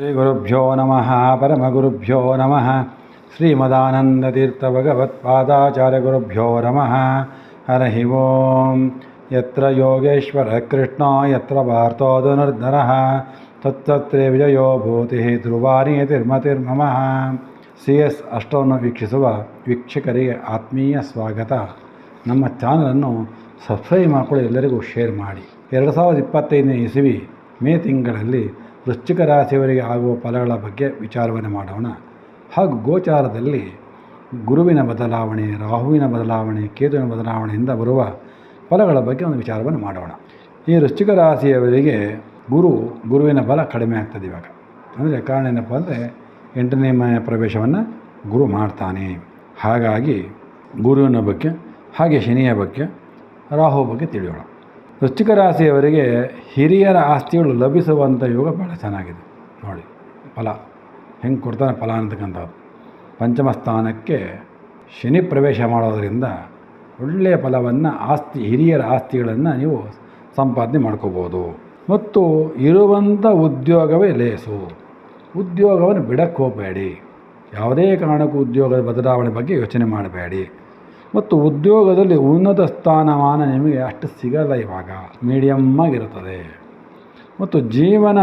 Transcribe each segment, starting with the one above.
ಶ್ರೀಗುರುಭ್ಯೋ ನಮಃ, ಪರಮಗುರುಭ್ಯೋ ನಮಃ, ಶ್ರೀಮದಾನಂದತೀರ್ಥಭಗವತ್ಪಾದಾಚಾರ್ಯಗುರುಭ್ಯೋ ನಮಃ. ಹರಿ ಓಂ. ಯತ್ರ ಯೋಗೇಶ್ವರ ಕೃಷ್ಣ, ಯತ್ರ ವಾರ್ತೋ ಧನುರ್ಧರಃ ತತ್ತತ್ರೇ ವಿಜಯೋ ಭೂತಿ ಧ್ರುವಾನಿಯತಿರ್ಮತಿರ್ಮಮ ಸಿ ಎಸ್ ಅಷ್ಟವನ್ನು ವೀಕ್ಷಿಸುವ ವೀಕ್ಷಕರಿಗೆ ಆತ್ಮೀಯ ಸ್ವಾಗತ. ನಮ್ಮ ಚಾನಲನ್ನು ಸಬ್ಸ್ಕ್ರೈಬ್ ಮಾಡಿಕೊಳ್ಳಿ, ಎಲ್ಲರಿಗೂ ಶೇರ್ ಮಾಡಿ. ಎರಡು ಸಾವಿರದ ಇಪ್ಪತ್ತೈದನೇ ಇಸವಿ ಮೇ ತಿಂಗಳಲ್ಲಿ ವೃಶ್ಚಿಕ ರಾಶಿಯವರಿಗೆ ಆಗುವ ಫಲಗಳ ಬಗ್ಗೆ ವಿಚಾರವನ್ನು ಮಾಡೋಣ. ಹಾಗೂ ಗೋಚಾರದಲ್ಲಿ ಗುರುವಿನ ಬದಲಾವಣೆ, ರಾಹುವಿನ ಬದಲಾವಣೆ, ಕೇತುವಿನ ಬದಲಾವಣೆಯಿಂದ ಬರುವ ಫಲಗಳ ಬಗ್ಗೆ ಒಂದು ವಿಚಾರವನ್ನು ಮಾಡೋಣ. ಈ ವೃಶ್ಚಿಕ ರಾಶಿಯವರಿಗೆ ಗುರು, ಗುರುವಿನ ಬಲ ಕಡಿಮೆ ಆಗ್ತದೆ ಇವಾಗ. ಅಂದರೆ ಕಾರಣ ಏನಪ್ಪ ಅಂದರೆ ಎಂಟನೇ ಮನೆ ಪ್ರವೇಶವನ್ನು ಗುರು ಮಾಡ್ತಾನೆ. ಹಾಗಾಗಿ ಗುರುವಿನ ಬಗ್ಗೆ, ಹಾಗೆ ಶನಿಯ ಬಗ್ಗೆ ರಾಹು ಬಗ್ಗೆ ತಿಳಿಯೋಣ. ವೃಶ್ಚಿಕ ರಾಶಿಯವರಿಗೆ ಹಿರಿಯರ ಆಸ್ತಿಗಳು ಲಭಿಸುವಂಥ ಯೋಗ ಭಾಳ ಚೆನ್ನಾಗಿದೆ. ನೋಡಿ, ಫಲ. ಹೆಂಗೆ ಕೊಡ್ತಾನೆ ಫಲ ಅಂತಕ್ಕಂಥದ್ದು. ಪಂಚಮ ಸ್ಥಾನಕ್ಕೆ ಶನಿ ಪ್ರವೇಶ ಮಾಡೋದರಿಂದ ಒಳ್ಳೆಯ ಫಲವನ್ನು ಆಸ್ತಿ, ಹಿರಿಯರ ಆಸ್ತಿಗಳನ್ನು ನೀವು ಸಂಪಾದನೆ ಮಾಡ್ಕೋಬೋದು. ಮತ್ತು ಇರುವಂಥ ಉದ್ಯೋಗವೇ ಲೇಸು. ಉದ್ಯೋಗವನ್ನು ಬಿಡಕ್ಕೆ ಹೋಗಬೇಡಿ ಯಾವುದೇ ಕಾರಣಕ್ಕೂ ಉದ್ಯೋಗದ ಬದಲಾವಣೆ ಬಗ್ಗೆ ಯೋಚನೆ ಮಾಡಬೇಡಿ. ಮತ್ತು ಉದ್ಯೋಗದಲ್ಲಿ ಉನ್ನತ ಸ್ಥಾನಮಾನ ನಿಮಗೆ ಅಷ್ಟು ಸಿಗಲ್ಲ ಇವಾಗ. ಮೀಡಿಯಮ್ ಆಗಿರುತ್ತದೆ. ಮತ್ತು ಜೀವನ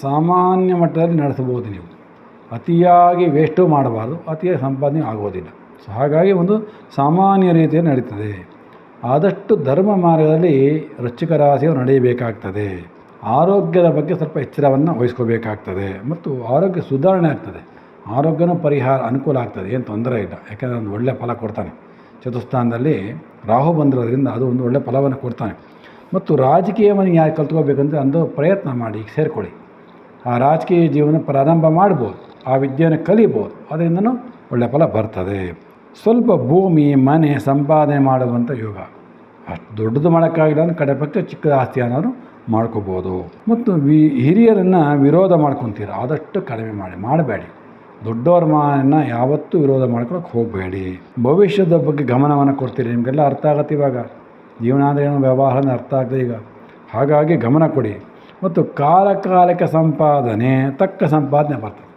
ಸಾಮಾನ್ಯ ಮಟ್ಟದಲ್ಲಿ ನಡೆಸಬಹುದು ನೀವು. ಅತಿಯಾಗಿ ವೇಸ್ಟು ಮಾಡಬಾರ್ದು. ಅತಿಯಾಗಿ ಸಂಪಾದನೆ ಆಗೋದಿಲ್ಲ. ಸೊ, ಹಾಗಾಗಿ ಒಂದು ಸಾಮಾನ್ಯ ರೀತಿಯಲ್ಲಿ ನಡೀತದೆ. ಆದಷ್ಟು ಧರ್ಮ ಮಾರ್ಗದಲ್ಲಿ ವೃಶ್ಚಿಕ ರಾಶಿಯವರು ನಡೆಯಬೇಕಾಗ್ತದೆ. ಆರೋಗ್ಯದ ಬಗ್ಗೆ ಸ್ವಲ್ಪ ಎಚ್ಚರವನ್ನು ವಹಿಸ್ಕೋಬೇಕಾಗ್ತದೆ. ಮತ್ತು ಆರೋಗ್ಯ ಸುಧಾರಣೆ ಆಗ್ತದೆ. ಆರೋಗ್ಯನೂ ಪರಿಹಾರ ಅನುಕೂಲ ಆಗ್ತದೆ. ಏನು ತೊಂದರೆ ಇಲ್ಲ. ಯಾಕೆಂದರೆ ಒಂದು ಒಳ್ಳೆಯ ಫಲ ಕೊಡ್ತಾನೆ. ಚತುಸ್ಥಾನದಲ್ಲಿ ರಾಹು ಬಂದಿರೋದ್ರಿಂದ ಅದು ಒಂದು ಒಳ್ಳೆಯ ಫಲವನ್ನು ಕೊಡ್ತಾನೆ. ಮತ್ತು ರಾಜಕೀಯವನ್ನು ಯಾರು ಕಲ್ತ್ಕೋಬೇಕಂದ್ರೆ ಅಂದು ಪ್ರಯತ್ನ ಮಾಡಿ ಈಗ ಸೇರಿಕೊಳ್ಳಿ. ಆ ರಾಜಕೀಯ ಜೀವನ ಪ್ರಾರಂಭ ಮಾಡ್ಬೋದು, ಆ ವಿದ್ಯೆಯನ್ನು ಕಲಿಬೋದು, ಅದರಿಂದನೂ ಒಳ್ಳೆಯ ಫಲ ಬರ್ತದೆ. ಸ್ವಲ್ಪ ಭೂಮಿ, ಮನೆ ಸಂಪಾದನೆ ಮಾಡುವಂಥ ಯೋಗ. ಅಷ್ಟು ದೊಡ್ಡದು ಮಾಡೋಕ್ಕಾಗಿಲ್ಲ ಅಂದ್ರೆ ಕಡೆ ಪಕ್ಷ ಚಿಕ್ಕ ಆಸ್ತಿ ಅನ್ನೋರು ಮಾಡ್ಕೋಬೋದು. ಮತ್ತು ವಿ ಹಿರಿಯರನ್ನು ವಿರೋಧ ಮಾಡ್ಕೊತೀರ, ಆದಷ್ಟು ಕಡಿಮೆ ಮಾಡಿ, ಮಾಡಬೇಡಿ. ದೊಡ್ಡವ್ರ ಮಾನ ಯಾವತ್ತೂ ವಿರೋಧ ಮಾಡ್ಕೊಳಕ್ಕೆ ಹೋಗಬೇಡಿ. ಭವಿಷ್ಯದ ಬಗ್ಗೆ ಗಮನವನ್ನು ಕೊಡ್ತೀರಿ, ನಿಮಗೆಲ್ಲ ಅರ್ಥ ಆಗತ್ತೆ ಇವಾಗ. ಜೀವನ ಅಂದರೆ ಏನೋ? ವ್ಯವಹಾರ ಅರ್ಥ ಆಗ್ತದೆ ಈಗ. ಹಾಗಾಗಿ ಗಮನ ಕೊಡಿ. ಮತ್ತು ಕಾಲ ಕಾಲಕ್ಕೆ ಸಂಪಾದನೆ, ತಕ್ಕ ಸಂಪಾದನೆ ಬರ್ತದೆ.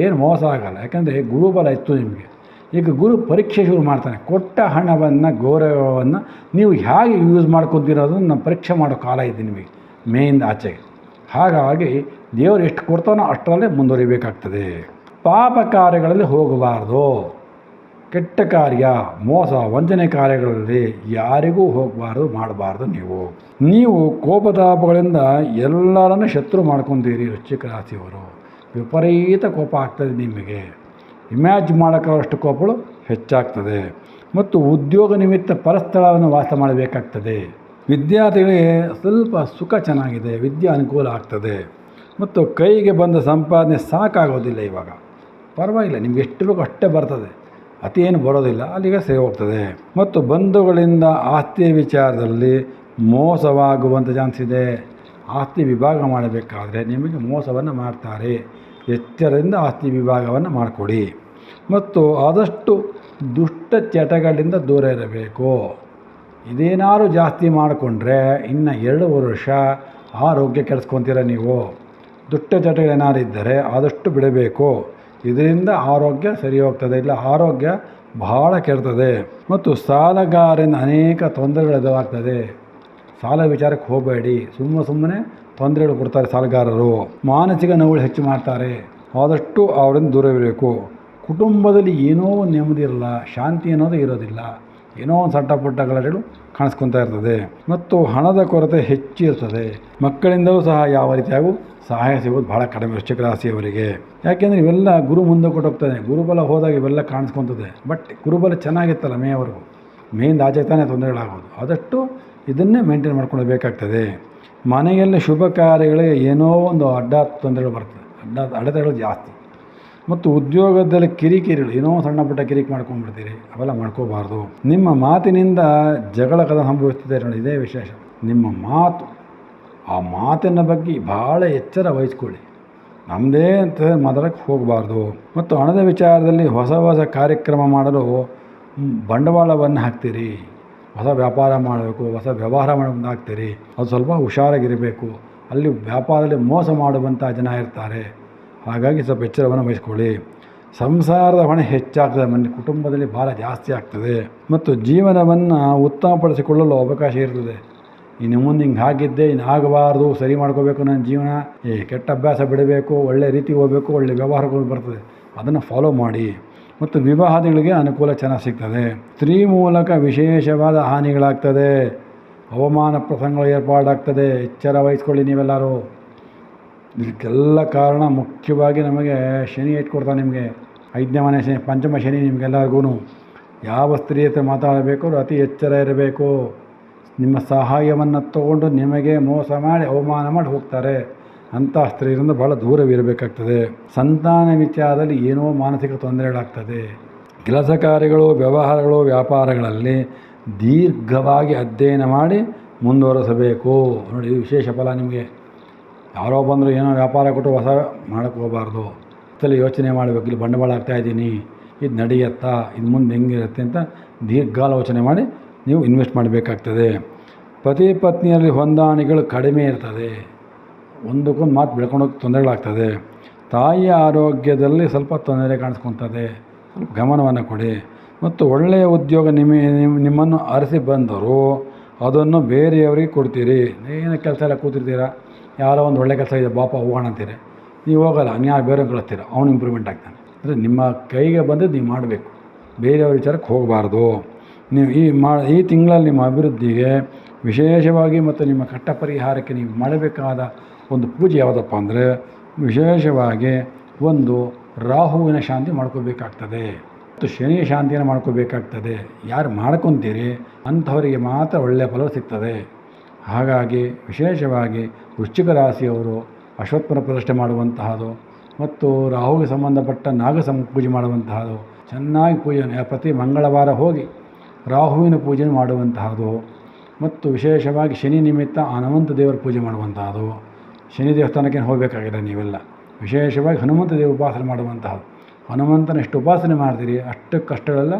ಏನು ಮೋಸ ಆಗಲ್ಲ. ಯಾಕಂದರೆ ಗುರುಬಲ ಇತ್ತು ನಿಮಗೆ. ಈಗ ಗುರು ಪರೀಕ್ಷೆ ಶುರು ಮಾಡ್ತಾನೆ. ಕೊಟ್ಟ ಹಣವನ್ನು, ಗೌರವವನ್ನು ನೀವು ಹೇಗೆ ಯೂಸ್ ಮಾಡ್ಕೊತೀರೋದನ್ನು ಪರೀಕ್ಷೆ ಮಾಡೋ ಕಾಲ ಇದೆ ನಿಮಗೆ, ಮೇಯಿಂದ ಆಚೆಗೆ. ಹಾಗಾಗಿ ದೇವರು ಎಷ್ಟು ಕೊಡ್ತಾನೋ ಅಷ್ಟರಲ್ಲೇ ಮುಂದುವರಿಬೇಕಾಗ್ತದೆ. ಪಾಪ ಕಾರ್ಯಗಳಲ್ಲಿ ಹೋಗಬಾರ್ದು. ಕೆಟ್ಟ ಕಾರ್ಯ, ಮೋಸ, ವಂಚನೆ ಕಾರ್ಯಗಳಲ್ಲಿ ಯಾರಿಗೂ ಹೋಗಬಾರ್ದು, ಮಾಡಬಾರ್ದು ನೀವು. ನೀವು ಕೋಪತಾಪಗಳಿಂದ ಎಲ್ಲರನ್ನು ಶತ್ರು ಮಾಡ್ಕೊತೀರಿ ವೃಶ್ಚಿಕ ರಾಶಿಯವರು. ವಿಪರೀತ ಕೋಪ ಆಗ್ತದೆ ನಿಮಗೆ. ಇಮ್ಯಾಜ್ ಮಾಡೋಕ್ಕಷ್ಟು ಕೋಪಗಳು ಹೆಚ್ಚಾಗ್ತದೆ. ಮತ್ತು ಉದ್ಯೋಗ ನಿಮಿತ್ತ ಪರಸ್ಥಳವನ್ನು ವಾಸ ಮಾಡಬೇಕಾಗ್ತದೆ. ವಿದ್ಯಾರ್ಥಿಗಳಿಗೆ ಸ್ವಲ್ಪ ಸುಖ ಚೆನ್ನಾಗಿದೆ, ವಿದ್ಯೆ ಅನುಕೂಲ ಆಗ್ತದೆ. ಮತ್ತು ಕೈಗೆ ಬಂದ ಸಂಪಾದನೆ ಸಾಕಾಗೋದಿಲ್ಲ ಇವಾಗ. ಪರವಾಗಿಲ್ಲ, ನಿಮ್ಗೆ ಎಷ್ಟು ಬೇಕೋ ಅಷ್ಟೇ ಬರ್ತದೆ. ಅತಿ ಏನು ಬರೋದಿಲ್ಲ, ಅಲ್ಲಿಗೆ ಸೇರಿ ಹೋಗ್ತದೆ ಮತ್ತು ಬಂಧುಗಳಿಂದ ಆಸ್ತಿಯ ವಿಚಾರದಲ್ಲಿ ಮೋಸವಾಗುವಂಥ ಚಾನ್ಸ್ ಇದೆ. ಆಸ್ತಿ ವಿಭಾಗ ಮಾಡಬೇಕಾದ್ರೆ ನಿಮಗೆ ಮೋಸವನ್ನು ಮಾಡ್ತಾರೆ. ಎಚ್ಚರದಿಂದ ಆಸ್ತಿ ವಿಭಾಗವನ್ನು ಮಾಡಿಕೊಡಿ. ಮತ್ತು ಆದಷ್ಟು ದುಷ್ಟ ಚಟಗಳಿಂದ ದೂರ ಇರಬೇಕು. ಇದೇನಾದ್ರು ಜಾಸ್ತಿ ಮಾಡಿಕೊಂಡ್ರೆ ಇನ್ನು ಎರಡು ವರ್ಷ ಆರೋಗ್ಯ ಕೆಡಿಸ್ಕೊತೀರ ನೀವು. ದುಷ್ಟ ಚಟಗಳೇನಾದ್ರು ಇದ್ದರೆ ಆದಷ್ಟು ಬಿಡಬೇಕು. ಇದರಿಂದ ಆರೋಗ್ಯ ಸರಿ ಹೋಗ್ತದೆ ಇಲ್ಲ ಆರೋಗ್ಯ ಬಹಳ ಕೆಡ್ತದೆ ಮತ್ತು ಸಾಲಗಾರರಿಂದ ಅನೇಕ ತೊಂದರೆಗಳು ಎದುರಾಗ್ತದೆ. ಸಾಲ ವಿಚಾರಕ್ಕೆ ಹೋಗಬೇಡಿ ಸುಮ್ಮ ಸುಮ್ಮನೆ ತೊಂದರೆಗಳು ಕೊಡ್ತಾರೆ ಸಾಲಗಾರರು. ಮಾನಸಿಕ ನೋವುಗಳು ಹೆಚ್ಚು ಮಾಡ್ತಾರೆ, ಆದಷ್ಟು ಅವರಿಂದ ದೂರವಿರಬೇಕು. ಕುಟುಂಬದಲ್ಲಿ ಏನೋ ನೆಮ್ಮದಿ ಇರಲ್ಲ, ಶಾಂತಿ ಅನ್ನೋದು ಇರೋದಿಲ್ಲ. ಏನೋ ಒಂದು ಸಣ್ಣ ಪುಟ್ಟ ಗಲಾಟೆಗಳು ಕಾಣಿಸ್ಕೊತಾ ಇರ್ತದೆ. ಮತ್ತು ಹಣದ ಕೊರತೆ ಹೆಚ್ಚಿರ್ತದೆ ಮಕ್ಕಳಿಂದಲೂ ಸಹ ಯಾವ ರೀತಿಯಾಗೂ ಸಹಾಯ ಸಿಗೋದು ಭಾಳ ಕಡಿಮೆ ವೃಶ್ಚಿಕ ರಾಶಿಯವರಿಗೆ. ಯಾಕೆಂದರೆ ಇವೆಲ್ಲ ಗುರು ಮುಂದೆ ಕೊಟ್ಟೋಗ್ತಾನೆ ಗುರುಬಲ ಹೋದಾಗ ಇವೆಲ್ಲ ಕಾಣಿಸ್ಕೊತದೆ. ಬಟ್ ಗುರುಬಲ ಚೆನ್ನಾಗಿತ್ತಲ್ಲ ಮೇವರೆಗೂ ಮೇಯಿಂದ ಆಚೆ ತಾನೇ ತೊಂದರೆಗಳಾಗೋದು. ಆದಷ್ಟು ಇದನ್ನೇ ಮೇಂಟೈನ್ ಮಾಡ್ಕೊಳ್ಬೇಕಾಗ್ತದೆ ಮನೆಯಲ್ಲಿ ಶುಭ ಕಾರ್ಯಗಳಿಗೆ ಏನೋ ಒಂದು ಅಡ್ಡ ತೊಂದರೆಗಳು ಬರ್ತದೆ. ಅಡ್ಡ ಅಡೆತಡೆಗಳು ಜಾಸ್ತಿ. ಮತ್ತು ಉದ್ಯೋಗದಲ್ಲಿ ಕಿರಿಕಿರಿಗಳು, ಏನೋ ಸಣ್ಣ ಪುಟ್ಟ ಕಿರಿಕ್ ಮಾಡ್ಕೊಂಡ್ಬಿಡ್ತೀರಿ, ಅವೆಲ್ಲ ಮಾಡ್ಕೋಬಾರ್ದು. ನಿಮ್ಮ ಮಾತಿನಿಂದ ಜಗಳ ಕದ ಸಂಭವಿಸ್ತಿದೆ ನೋಡಿ, ಇದೇ ವಿಶೇಷ. ನಿಮ್ಮ ಮಾತು, ಆ ಮಾತಿನ ಬಗ್ಗೆ ಭಾಳ ಎಚ್ಚರ ವಹಿಸ್ಕೊಳ್ಳಿ. ನಮ್ಮದೇ ಅಂತ ಮಾತಾಡೋಕ್ಕೆ ಹೋಗಬಾರ್ದು. ಮತ್ತು ಹಣದ ವಿಚಾರದಲ್ಲಿ ಹೊಸ ಹೊಸ ಕಾರ್ಯಕ್ರಮ ಮಾಡಲು ಬಂಡವಾಳವನ್ನು ಹಾಕ್ತೀರಿ. ಹೊಸ ವ್ಯಾಪಾರ ಮಾಡಬೇಕು, ಹೊಸ ವ್ಯವಹಾರ ಮಾಡೋದು ಹಾಕ್ತೀರಿ. ಅದು ಸ್ವಲ್ಪ ಹುಷಾರಾಗಿರಬೇಕು. ಅಲ್ಲಿ ವ್ಯಾಪಾರದಲ್ಲಿ ಮೋಸ ಮಾಡುವಂಥ ಜನ ಇರ್ತಾರೆ. ಹಾಗಾಗಿ ಸ್ವಲ್ಪ ಎಚ್ಚರವನ್ನು ವಹಿಸ್ಕೊಳ್ಳಿ. ಸಂಸಾರದ ಹೊಣೆ ಹೆಚ್ಚಾಗ್ತದೆ, ಮನೆ ಕುಟುಂಬದಲ್ಲಿ ಭಾರ ಜಾಸ್ತಿ ಆಗ್ತದೆ ಮತ್ತು ಜೀವನವನ್ನು ಉತ್ತಮಪಡಿಸಿಕೊಳ್ಳಲು ಅವಕಾಶ ಇರ್ತದೆ. ಇನ್ನು ಮುಂದೆ ಹಿಂಗೆ ಹಾಗಿದ್ದೆ ಇನ್ನು ಆಗಬಾರ್ದು, ಸರಿ ಮಾಡ್ಕೋಬೇಕು ನನ್ನ ಜೀವನ. ಈ ಕೆಟ್ಟ ಅಭ್ಯಾಸ ಬಿಡಬೇಕು, ಒಳ್ಳೆ ರೀತಿ ಹೋಗಬೇಕು, ಒಳ್ಳೆ ವ್ಯವಹಾರಗಳು ಬರ್ತದೆ. ಅದನ್ನು ಫಾಲೋ ಮಾಡಿ. ಮತ್ತು ವಿವಾಹಗಳಿಗೆ ಅನುಕೂಲ ಚೆನ್ನಾಗಿ ಸಿಗ್ತದೆ. ಸ್ತ್ರೀ ಮೂಲಕ ವಿಶೇಷವಾದ ಹಾನಿಗಳಾಗ್ತದೆ. ಅವಮಾನ ಪ್ರಸಂಗಗಳು ಏರ್ಪಾಡಾಗ್ತದೆ. ಎಚ್ಚರ ವಹಿಸ್ಕೊಳ್ಳಿ ನೀವೆಲ್ಲರೂ. ಇದಕ್ಕೆಲ್ಲ ಕಾರಣ ಮುಖ್ಯವಾಗಿ ನಮಗೆ ಶನಿ ಇಟ್ಕೊಡ್ತಾನೆ ನಿಮಗೆ. ಐದನೇ ಮನೆ ಶನಿ, ಪಂಚಮ ಶನಿ ನಿಮಗೆಲ್ಲರಿಗೂ ಯಾವ ಸ್ತ್ರೀ ಹತ್ರ ಮಾತಾಡಬೇಕು ಅತಿ ಎಚ್ಚರ ಇರಬೇಕು. ನಿಮ್ಮ ಸಹಾಯವನ್ನು ತಗೊಂಡು ನಿಮಗೆ ಮೋಸ ಮಾಡಿ, ಅವಮಾನ ಮಾಡಿ ಹೋಗ್ತಾರೆ. ಅಂಥ ಸ್ತ್ರೀಯರಿಂದ ಭಾಳ ದೂರವಿರಬೇಕಾಗ್ತದೆ ಸಂತಾನ ವಿಚಾರದಲ್ಲಿ ಏನೋ ಮಾನಸಿಕ ತೊಂದರೆಗಳಾಗ್ತದೆ. ಕೆಲಸ ಕಾರ್ಯಗಳು, ವ್ಯವಹಾರಗಳು, ವ್ಯಾಪಾರಗಳಲ್ಲಿ ದೀರ್ಘವಾಗಿ ಅಧ್ಯಯನ ಮಾಡಿ ಮುಂದುವರೆಸಬೇಕು. ನೋಡಿ ವಿಶೇಷ ಫಲ ನಿಮಗೆ. ಯಾರೋ ಬಂದರೂ ಏನೋ ವ್ಯಾಪಾರ ಕೊಟ್ಟು ಹೊಸ ಮಾಡೋಕ್ಕೆ ಹೋಗಬಾರ್ದು. ಇದರಲ್ಲಿ ಯೋಚನೆ ಮಾಡಬೇಕು. ಇಲ್ಲಿ ಬಂಡವಾಳ ಹಾಕ್ತಾಯಿದ್ದೀನಿ ಇದು ನಡೆಯುತ್ತಾ? ಇದು ಮುಂದೆ ಹೆಂಗಿರುತ್ತೆ ಅಂತ ದೀರ್ಘಾಲೋಚನೆ ಮಾಡಿ ನೀವು ಇನ್ವೆಸ್ಟ್ ಮಾಡಬೇಕಾಗ್ತದೆ. ಪತಿ ಪತ್ನಿಯಲ್ಲಿ ಹೊಂದಾಣಿಕೆಗಳು ಕಡಿಮೆ ಇರ್ತದೆ. ಒಂದಕ್ಕೊಂದು ಮಾತು ಬೆಳ್ಕೊಂಡೋಗಿ ತೊಂದರೆಗಳಾಗ್ತದೆ. ತಾಯಿಯ ಆರೋಗ್ಯದಲ್ಲಿ ಸ್ವಲ್ಪ ತೊಂದರೆ ಕಾಣಿಸ್ಕೊತದೆ. ಸ್ವಲ್ಪ ಗಮನವನ್ನು ಕೊಡಿ. ಮತ್ತು ಒಳ್ಳೆಯ ಉದ್ಯೋಗ ನಿಮ್ಮ- ನಿಮ್ಮನ್ನು ಅರಸಿ ಬಂದರೂ ಅದನ್ನು ಬೇರೆಯವರಿಗೆ ಕೊಡ್ತೀರಿ. ಏನು ಕೆಲಸ ಎಲ್ಲ ಕೂತಿರ್ತೀರಾ? ಯಾರೋ ಒಂದು ಒಳ್ಳೆ ಕೆಲಸ ಇದೆ, ಬಾಪ ಹೋಗೋಣ ಅಂತೀರಿ. ನೀವು ಹೋಗಲ್ಲ ಯಾರು ಬೇರೆ ಕಳಿಸ್ತೀರ ಅವನು ಇಂಪ್ರೂವ್ಮೆಂಟ್ ಆಗ್ತಾನೆ. ಅಂದರೆ ನಿಮ್ಮ ಕೈಗೆ ಬಂದದ್ದು ನೀವು ಮಾಡಬೇಕು. ಬೇರೆಯವ್ರ ವಿಚಾರಕ್ಕೆ ಹೋಗಬಾರ್ದು. ನೀವು ಈ ಮಾ, ಈ ತಿಂಗಳಲ್ಲಿ ನಿಮ್ಮ ಅಭಿವೃದ್ಧಿಗೆ ವಿಶೇಷವಾಗಿ ಮತ್ತು ನಿಮ್ಮ ಕಟ್ಟ ಪರಿಹಾರಕ್ಕೆ ನೀವು ಮಾಡಬೇಕಾದ ಒಂದು ಪೂಜೆ ಯಾವುದಪ್ಪ ಅಂದರೆ, ವಿಶೇಷವಾಗಿ ಒಂದು ರಾಹುವಿನ ಶಾಂತಿ ಮಾಡ್ಕೋಬೇಕಾಗ್ತದೆ. ಮತ್ತು ಶನಿಯ ಶಾಂತಿಯನ್ನು ಮಾಡ್ಕೋಬೇಕಾಗ್ತದೆ. ಯಾರು ಮಾಡ್ಕೊತೀರಿ, ಅಂಥವರಿಗೆ ಮಾತ್ರ ಒಳ್ಳೆಯ ಫಲ ಸಿಗ್ತದೆ. ಹಾಗಾಗಿ ವಿಶೇಷವಾಗಿ ವೃಶ್ಚಿಕ ರಾಶಿಯವರು ಅಶ್ವತ್ಥನ ಪ್ರತಿಷ್ಠೆ ಮಾಡುವಂತಹದು ಮತ್ತು ರಾಹುಗೆ ಸಂಬಂಧಪಟ್ಟ ನಾಗ ಸಂ, ಪೂಜೆ ಮಾಡುವಂತಹದು, ಚೆನ್ನಾಗಿ ಪೂಜೆ ಪ್ರತಿ ಮಂಗಳವಾರ ಹೋಗಿ ರಾಹುವಿನ ಪೂಜೆ ಮಾಡುವಂತಹದು ಮತ್ತು ವಿಶೇಷವಾಗಿ ಶನಿ ನಿಮಿತ್ತ ಹನುಮಂತ ದೇವರ ಪೂಜೆ ಮಾಡುವಂತಹದು. ಶನಿ ದೇವಸ್ಥಾನಕ್ಕೆ ಹೋಗಬೇಕಾಗಿಲ್ಲ ನೀವೆಲ್ಲ. ವಿಶೇಷವಾಗಿ ಹನುಮಂತ ದೇವ ಉಪಾಸನೆ ಮಾಡುವಂತಹದು. ಹನುಮಂತನ ಎಷ್ಟು ಉಪಾಸನೆ ಮಾಡ್ತೀರಿ ಅಷ್ಟು ಕಷ್ಟಗಳೆಲ್ಲ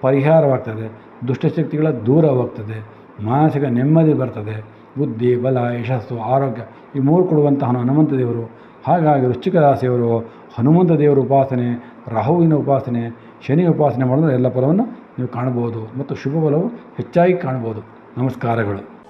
ಪರಿಹಾರವಾಗ್ತದೆ ದುಷ್ಟಶಕ್ತಿಗಳ ದೂರ ಹೋಗ್ತದೆ ಮಾನಸಿಕ ನೆಮ್ಮದಿ ಬರ್ತದೆ. ಬುದ್ಧಿ, ಬಲ, ಯಶಸ್ಸು, ಆರೋಗ್ಯ ಈ ಮೂರು ಕೊಡುವಂತಹ ಹನುಮಂತ ದೇವರು. ಹಾಗಾಗಿ ವೃಶ್ಚಿಕ ರಾಶಿಯವರು ಹನುಮಂತ ದೇವರ ಉಪಾಸನೆ, ರಾಹುವಿನ ಉಪಾಸನೆ ಶನಿ ಉಪಾಸನೆ ಮಾಡಿದ್ರೆ ಎಲ್ಲ ಫಲವನ್ನು ನೀವು ಕಾಣ್ಬೋದು ಮತ್ತು ಶುಭ ಫಲವು ಹೆಚ್ಚಾಗಿ ಕಾಣ್ಬೋದು ನಮಸ್ಕಾರಗಳು.